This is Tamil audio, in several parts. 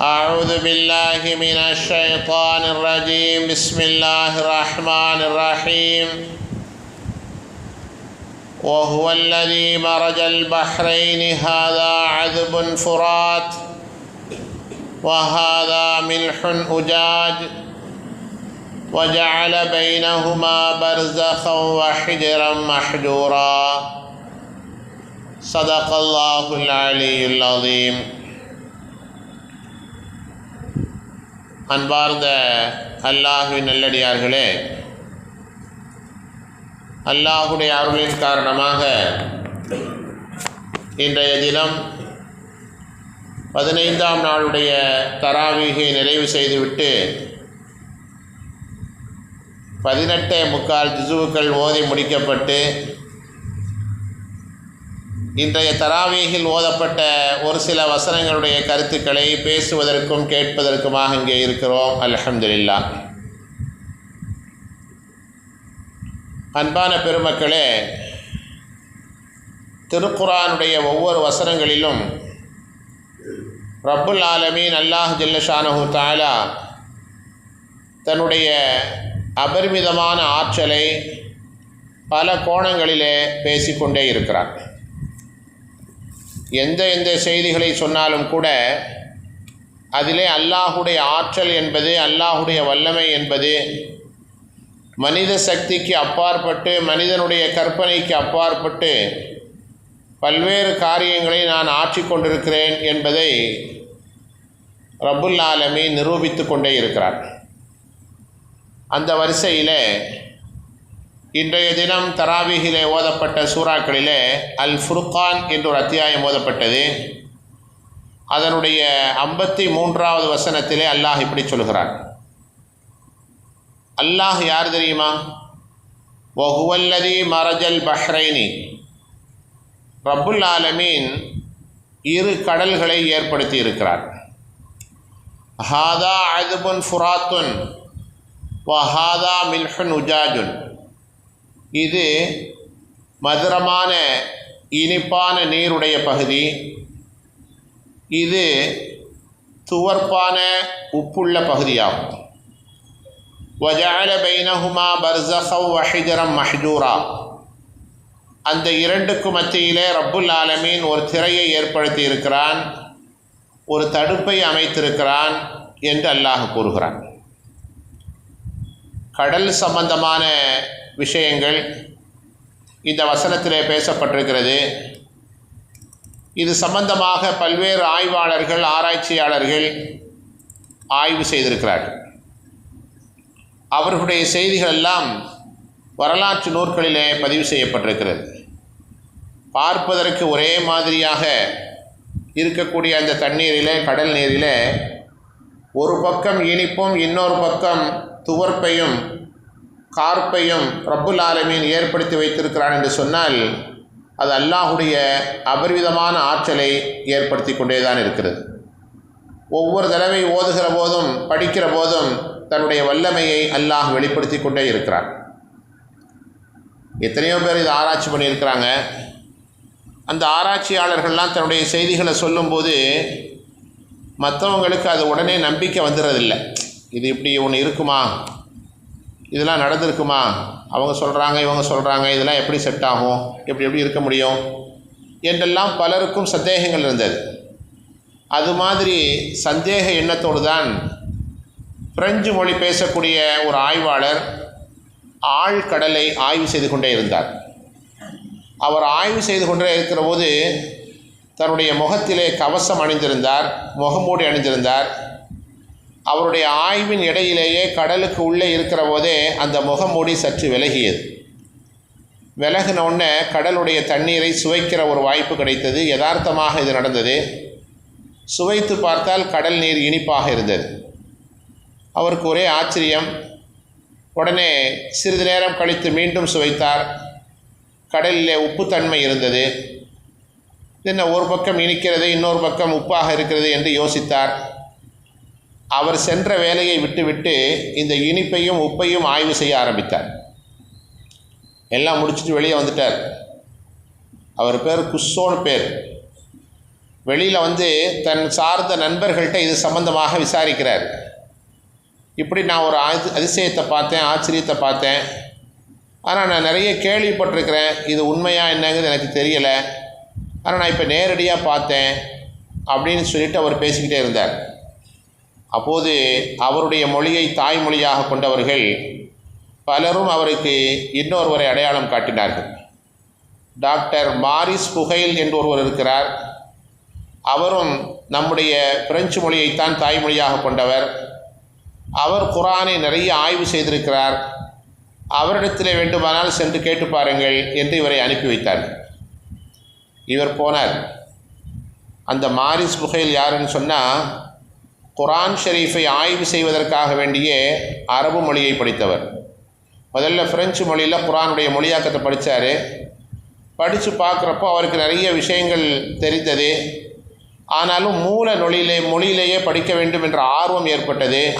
أعوذ بالله من الشيطان الرجيم. بسم الله الرحمن الرحيم. وهو الذي مرج البحرين. هذا عذب فرات. وهذا ملح أجاج. وجعل بينهما برزخا وحجرا محجورا. صدق الله العلي العظيم. அன்பார்ந்த அல்லாஹுவின் நல்லடியார்களே அல்லாஹுடைய அருளின் காரணமாக இன்றைய தினம் பதினைந்தாம் நாளுடைய தராவீகை நிறைவு செய்துவிட்டு பதினெட்டே முக்கால் திசுவுக்கள் ஓதி முடிக்கப்பட்டு இன்றைய தராவேகில் ஓதப்பட்ட ஒரு சில வசனங்களுடைய கருத்துக்களை பேசுவதற்கும் கேட்பதற்குமாக இங்கே இருக்கிறோம். அலமதுல்லா அன்பான பெருமக்களே திருக்குரானுடைய ஒவ்வொரு வசனங்களிலும் ரப்புல் ஆலமீன் அல்லாஹ் ஜில்லஷானஹு தாலா தன்னுடைய அபரிமிதமான ஆற்றலை பல கோணங்களிலே பேசிக்கொண்டே இருக்கிறார். எந்த எந்த செய்திகளை சொன்னாலும் கூட அதிலே அல்லாஹுடைய ஆற்றல் என்பது அல்லாஹுடைய வல்லமை என்பது மனித சக்திக்கு அப்பாற்பட்டு மனிதனுடைய கற்பனைக்கு அப்பாற்பட்டு பல்வேறு காரியங்களை நான் ஆற்றி கொண்டிருக்கிறேன் என்பதை ரபுல் ஆலமி நிரூபித்து கொண்டே இருக்கிறார். அந்த வரிசையில் இன்றைய தினம் தராவிகிலே ஓதப்பட்ட சூறாக்களிலே அல் ஃபுர்கான் என்ற ஒரு அத்தியாயம் ஓதப்பட்டது. அதனுடைய ஐம்பத்தி மூன்றாவது வசனத்திலே அல்லாஹ் இப்படி சொல்கிறான். அல்லாஹ் யார் தெரியுமா? ஒஹுவல்லதி மரஜல் பஹ்ரைனி. ரப்புல் ஆலமீன் இரு கடல்களை ஏற்படுத்தி இருக்கிறார் ஹாதா அதுபுன் ஃபுராத்துன் வஹாதா மில்ஹுன் உஜாஜுன். இது மதுரமான இனிப்பான நீருடைய பகுதி. இது துவர்ப்பான உப்புள்ள பகுதியாகும். வஜால பைனஹுமா பர்சஹவ் வஹிஜரம் மஹ்ஜூரா. அந்த இரண்டுக்கு மத்தியிலே ரப்புல் ஆலமீன் ஒரு திரையை ஏற்படுத்தி இருக்கிறான் ஒரு தடுப்பை அமைத்திருக்கிறான் என்று அல்லாஹ் கூறுகிறான். கடல் சம்பந்தமான விஷயங்கள் இந்த வசனத்திலே பேசப்பட்டிருக்கிறது. இது சம்பந்தமாக பல்வேறு ஆய்வாளர்கள் ஆராய்ச்சியாளர்கள் ஆய்வு செய்திருக்கிறார்கள் அவர்களுடைய செய்திகள் எல்லாம் வரலாற்று நூற்களிலே பதிவு செய்யப்பட்டிருக்கிறது. பார்ப்பதற்கு ஒரே மாதிரியாக இருக்கக்கூடிய அந்த தண்ணீரிலே கடல் நீரிலே ஒரு பக்கம் இனிப்பும் இன்னொரு பக்கம் துவர்ப்பையும் கார்ப்பையும் ரப்புல் ஆலமீன் ஏற்படுத்தி வைத்திருக்கிறான் என்று சொன்னால் அது அல்லாஹுடைய அபரிவிதமான ஆற்றலை ஏற்படுத்தி கொண்டே தான் இருக்கிறது. ஒவ்வொரு தடவை ஓதுகிற போதும் படிக்கிற போதும் தன்னுடைய வல்லமையை அல்லாஹ் வெளிப்படுத்தி கொண்டே இருக்கிறான். எத்தனையோ பேர் இதை ஆராய்ச்சி பண்ணியிருக்கிறாங்க. அந்த ஆராய்ச்சியாளர்கள்லாம் தன்னுடைய செய்திகளை சொல்லும்போது மற்றவங்களுக்கு அது உடனே நம்பிக்கை வந்துடுறதில்லை இது இப்படி ஒன்று இருக்குமா? இதெல்லாம் நடந்திருக்குமா? அவங்க சொல்கிறாங்க இவங்க சொல்கிறாங்க இதெல்லாம் எப்படி செட் ஆகும்? எப்படி எப்படி இருக்க முடியும்? என்றெல்லாம் பலருக்கும் சந்தேகங்கள் இருந்தது. அது மாதிரி சந்தேக எண்ணத்தோடு தான் பிரெஞ்சு மொழி பேசக்கூடிய ஒரு ஆய்வாளர் ஆழ்கடலை ஆய்வு செய்து கொண்டே இருந்தார். அவர் ஆய்வு செய்து கொண்டே இருக்கிற போது தன்னுடைய முகத்திலே கவசம் அணிந்திருந்தார் முகமூடி அணிந்திருந்தார். அவருடைய ஆய்வின் இடையிலேயே கடலுக்கு உள்ளே இருக்கிற போதே அந்த முகமூடி சற்று விலகியது. விலகின உடனே கடலுடைய தண்ணீரை சுவைக்கிற ஒரு வாய்ப்பு கிடைத்தது. யதார்த்தமாக இது நடந்தது. சுவைத்து பார்த்தால் கடல் நீர் இனிப்பாக இருந்தது. அவருக்கு ஒரே ஆச்சரியம். உடனே சிறிது நேரம் கழித்து மீண்டும் சுவைத்தார். கடலிலே உப்புத்தன்மை இருந்தது. என்ன ஒரு பக்கம் இனிக்கிறது இன்னொரு பக்கம் உப்பாக இருக்கிறது என்று யோசித்தார். அவர் சென்ற வேலையை விட்டுவிட்டு இந்த இனிப்பையும் உப்பையும் ஆய்வு செய்ய ஆரம்பித்தார். எல்லாம் முடிச்சுட்டு வெளியே வந்துட்டார். அவர் பேர் குஸ்ஸோன்னு பேர். வெளியில் வந்து தன் சார்ந்த நண்பர்கள்ட்ட இது சம்பந்தமாக விசாரிக்கிறார். இப்படி நான் ஒரு அதிசயத்தை பார்த்தேன் ஆச்சரியத்தை பார்த்தேன். ஆனால் நான் நிறைய கேள்விப்பட்டிருக்கிறேன் இது உண்மையாக என்னங்கிறது எனக்கு தெரியலை. ஆனால் நான் இப்போ நேரடியாக பார்த்தேன் அப்படின்னு சொல்லிட்டு அவர் பேசிக்கிட்டே இருந்தார். அப்போது அவருடைய மொழியை தாய்மொழியாக கொண்டவர்கள் பலரும் அவருக்கு இன்னொருவரை அடையாளம் காட்டினார்கள். டாக்டர் மாரிஸ் புகைல் என்று ஒருவர் இருக்கிறார். அவரும் நம்முடைய பிரெஞ்சு மொழியைத்தான் தாய்மொழியாக கொண்டவர். அவர் குரானை நிறைய ஆய்வு செய்திருக்கிறார். அவரிடத்திலே வேண்டுமானால் சென்று கேட்டு பாருங்கள் என்று இவரை அனுப்பி வைத்தார்கள். இவர் போனார். அந்த மாரிஸ் புகையில் யாருன்னு சொன்னால் குரான் ஷெரீஃபை ஆய்வு செய்வதற்காக வேண்டியே அரபு மொழியை படித்தவர். முதல்ல ஃப்ரெஞ்சு மொழியில் குரானுடைய மொழியாக்கத்தை படித்தார் படித்து பார்க்குறப்போ அவருக்கு நிறைய விஷயங்கள் தெரிந்தது. ஆனாலும் மூல நொழியிலே மொழியிலேயே படிக்க வேண்டும் என்ற ஆர்வம் ஏற்பட்டது.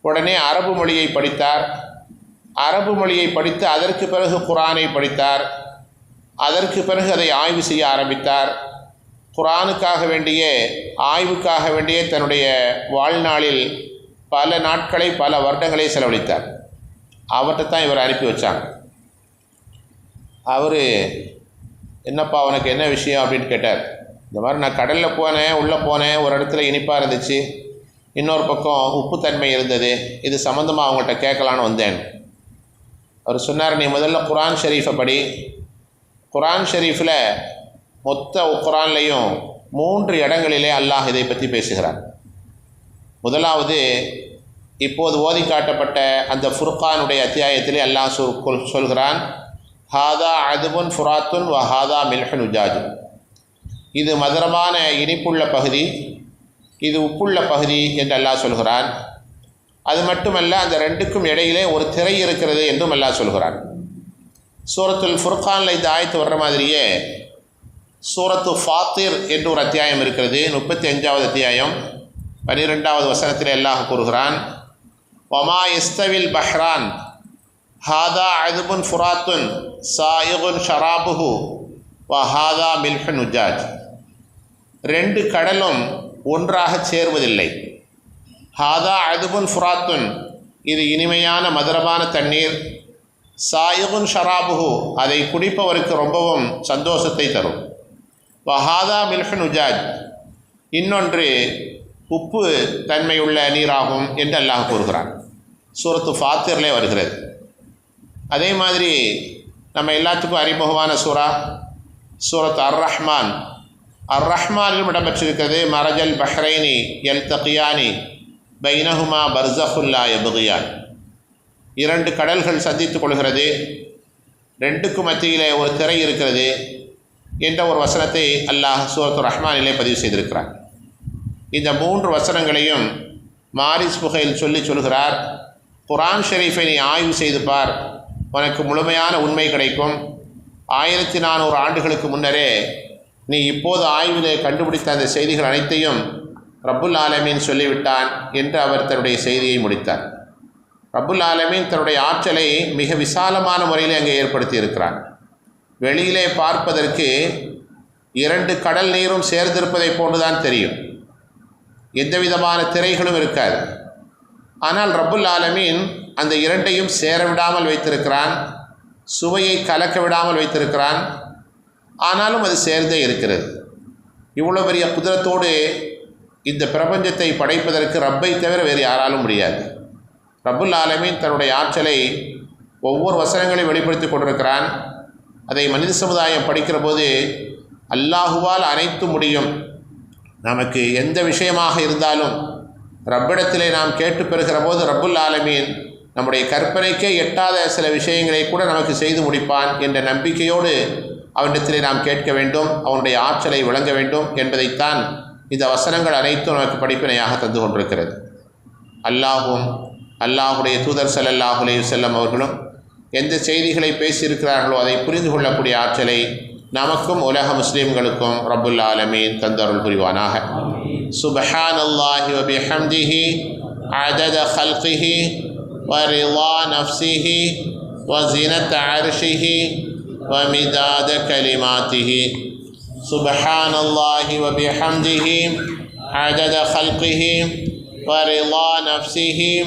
உடனே அரபு மொழியை படித்தார். அரபு மொழியை படித்து அதற்கு பிறகு குரானை படித்தார். அதற்கு பிறகு அதை ஆய்வு செய்ய ஆரம்பித்தார். குரானுக்காக வேண்டிய ஆய்வுக்காக வேண்டிய தன்னுடைய வாழ்நாளில் பல நாட்களை பல வருடங்களை செலவழித்தார். அவர்கிட்ட தான் இவர் அனுப்பி வச்சாங்க. அவர் என்னப்பா அவனுக்கு என்ன விஷயம்? அப்படின்னு கேட்டார். இந்த மாதிரி நான் கடலில் போனேன் உள்ளே போனேன் ஒரு இடத்துல இனிப்பாக இருந்துச்சு. இன்னொரு பக்கம் உப்புத்தன்மை இருந்தது. இது சம்மந்தமாக அவங்கள்ட்ட கேட்கலான்னு வந்தேன். அவர் சொன்னார் நீ முதல்ல குரான் ஷெரீஃபை படி. குரான் ஷெரீஃபில் மொத்த குரான்லேயும் மூன்று இடங்களிலே அல்லாஹ் இதை பற்றி பேசுகிறார் முதலாவது இப்போது ஓதி காட்டப்பட்ட அந்த ஃபுர்கானுடைய அத்தியாயத்திலே அல்லாஹ் சொல் சொல்கிறான் ஹாதா அதுபுன் ஃபுராத்துன் வ ஹாதா மில்ஹன் உஜாஜு இது மதுரமான இனிப்புள்ள பகுதி இது உப்புள்ள பகுதி என்று அல்லாஹ் சொல்கிறான். அது மட்டுமல்ல அந்த ரெண்டுக்கும் இடையிலே ஒரு திரை இருக்கிறது என்றும் அல்லாஹ் சொல்கிறான். சூரத்துல் ஃபுர்கானில் இந்த ஆயத்து வர்ற மாதிரியே சூரத்து ஃபாத்திர் என்று ஒரு அத்தியாயம் இருக்கிறது. முப்பத்தி அஞ்சாவது அத்தியாயம். பனிரெண்டாவது வசனத்தில் அல்லாஹ் கூறுகிறான் ஒமா இஸ்தவில் பஹ்ரான் ஹாதா அதுபுன் ஃபுராத்துன் சாயுகுன் ஷராபுஹு வ ஹாதா மில்ஹன் உஜாஜ் ரெண்டு கடலும் ஒன்றாக சேருவதில்லை. ஹாதா அதுபுன் ஃபுராத்துன் இது இனிமையான மதுரமான தண்ணீர். சாயுகுன் ஷராபுஹு அதை குடிப்பவருக்கு ரொம்பவும் சந்தோஷத்தை தரும். பஹாதா மில்ஹன் உஜாஜ் இன்னொன்று உப்பு தன்மையுள்ள நீராகும் என்று அல்லாஹ் கூறுகிறான். சூரத்து ஃபாத்திர்லே வருகிறது. அதே மாதிரி நம்ம எல்லாத்துக்கும் அறிமுகமான சூரா சூரத் அர் ரஹ்மான் அர் ரஹ்மானிலும் இடம்பெற்றிருக்கிறது மரஜல் பஹ்ரைனி எல் தகியானி பைனஹுமா பர்சஃபுல்லா எபுகியான் இரண்டு கடல்கள் சந்தித்துக் கொள்கிறது ரெண்டுக்கும் மத்தியிலே ஒரு திரை இருக்கிறது என்ற ஒரு வசனத்தை அல்லாஹ் சூரத்து ரஹ்மானிலே பதிவு செய்திருக்கிறார். இந்த மூன்று வசனங்களையும் மாரிஸ் புகையில் சொல்லி சொல்கிறார். குரான் ஷெரீஃபை நீ ஆய்வு செய்து பார். உனக்கு முழுமையான உண்மை கிடைக்கும். ஆயிரத்தி நானூறு ஆண்டுகளுக்கு முன்னரே நீ இப்போது ஆய்விலே கண்டுபிடித்த அந்த செய்திகள் அனைத்தையும் ரப்புல் ஆலமீன் சொல்லிவிட்டான் என்று அவர் தன்னுடைய செய்தியை முடித்தார். ரப்புல் ஆலமீன் தன்னுடைய ஆற்றலை மிக விசாலமான முறையில் அங்கே ஏற்படுத்தி இருக்கிறார் வெளியிலே பார்ப்பதற்கு இரண்டு கடல் நீரும் சேர்ந்திருப்பதை போன்றுதான் தெரியும். எந்த விதமான திரைகளும் இருக்காது. ஆனால் ரப்புல் ஆலமீன் அந்த இரண்டையும் சேர விடாமல் வைத்திருக்கிறான் சுவையை கலக்க விடாமல் வைத்திருக்கிறான். ஆனாலும் அது சேர்ந்தே இருக்கிறது. இவ்வளோ பெரிய குதிரத்தோடு இந்த பிரபஞ்சத்தை படைப்பதற்கு ரப்பை தவிர வேறு யாராலும் முடியாது. ரப்புல் ஆலமீன் தன்னுடைய ஆற்றலை ஒவ்வொரு வசனங்களையும் வெளிப்படுத்தி கொண்டிருக்கிறான். அதை மனித சமுதாயம் படிக்கிற போது அல்லாஹுவால் அனைத்து முடியும். நமக்கு எந்த விஷயமாக இருந்தாலும் ரப்பிடத்திலே நாம் கேட்டு பெறுகிற போது ரப்புல் ஆலமீன் நம்முடைய கற்பனைக்கே எட்டாத சில விஷயங்களை கூட நமக்கு செய்து முடிப்பான் என்ற நம்பிக்கையோடு அவனிடத்திலே நாம் கேட்க வேண்டும் அவனுடைய ஆற்றலை விளங்க வேண்டும் என்பதைத்தான் இந்த வசனங்கள் அனைத்தும் நமக்கு படிப்பினையாக தந்து கொண்டிருக்கிறது. அல்லாஹும் அல்லாஹுடைய தூதர் ஸல்லல்லாஹு செல்லம் அவர்களும் எந்த செய்திகளை பேசியிருக்கிறார்களோ அதை புரிந்து கொள்ளக்கூடிய ஆற்றலை நமக்கும் உலக முஸ்லிம்களுக்கும் ரப்புல் ஆலமீன் தந்தருள் புரிவானாக சுபஹான் அல்லாஹி வபிஹம்திஹி عدد خلقه ورضا نفسه وزنة عرشه ومداد كلماته سبحان الله وبحمده عدد خلقه ورضا نفسه